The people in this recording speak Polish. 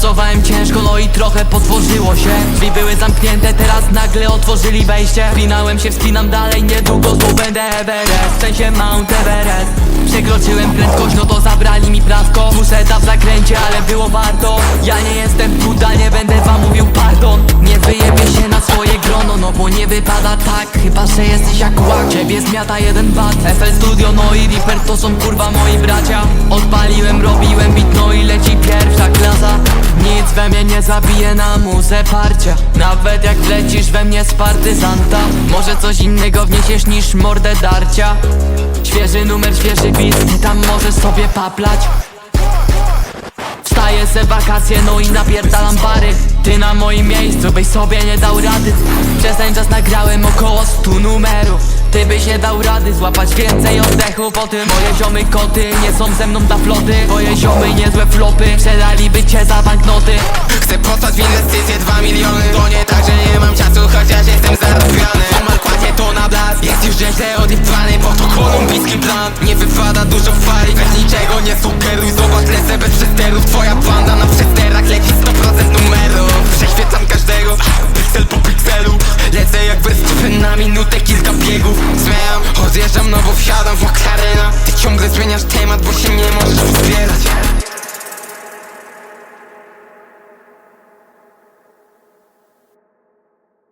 Pracowałem ciężko, no i trochę potworzyło się. Drzwi były zamknięte, teraz nagle otworzyli wejście. Wspinałem się, wspinam dalej, niedługo zdobędę Everest. W sensie Mount Everest. Przekroczyłem prędkość, no to zabrali mi prawko Muszeta w zakręcie, ale było warto. Ja nie jestem Buda, nie będę wam mówił pardon. Nie wyjebie się na swoje grono, no bo nie wypada tak. Chyba, że jesteś jak łak. Ciebie zmiata jeden bat. FL Studio, no i Reaper to są kurwa moi bracia. Odpaliłem, robiłem bit, no i leci Nic zabije na muzę parcia. Nawet jak wlecisz we mnie z partyzanta Może coś innego wniesiesz niż mordę darcia. Świeży numer, świeży beat, tam możesz sobie paplać. Wstaję se wakacje, no i napierdalam bary. Ty na moim miejscu byś sobie nie dał rady. Przez ten czas nagrałem około 100 numerów. Ty byś nie dał rady złapać więcej oddechu Po tym moje ziomy koty nie są ze mną dla floty. Moje ziomy niezłe flopy Sprzedaliby cię za banknoty inwestycje 2 miliony To nie tak, że nie mam czasu, chociaż jestem zarobiony Omal kładzie to na blask. Jest już nieźle odjebany, bo to kolumbijski plan. Nie wypada dużo fali, weź niczego nie sugeruj. Zobacz, lecę bez przesterów Twoja banda na przesterach leci 100% numerów Prześwietlam każdego, piksel po pikselu. Lecę jak Verstappen na minutę, kilka biegów. Zmieniam, odjeżdżam, no bo wsiadam w McLarena Ty ciągle zmieniasz temat, bo się nie możesz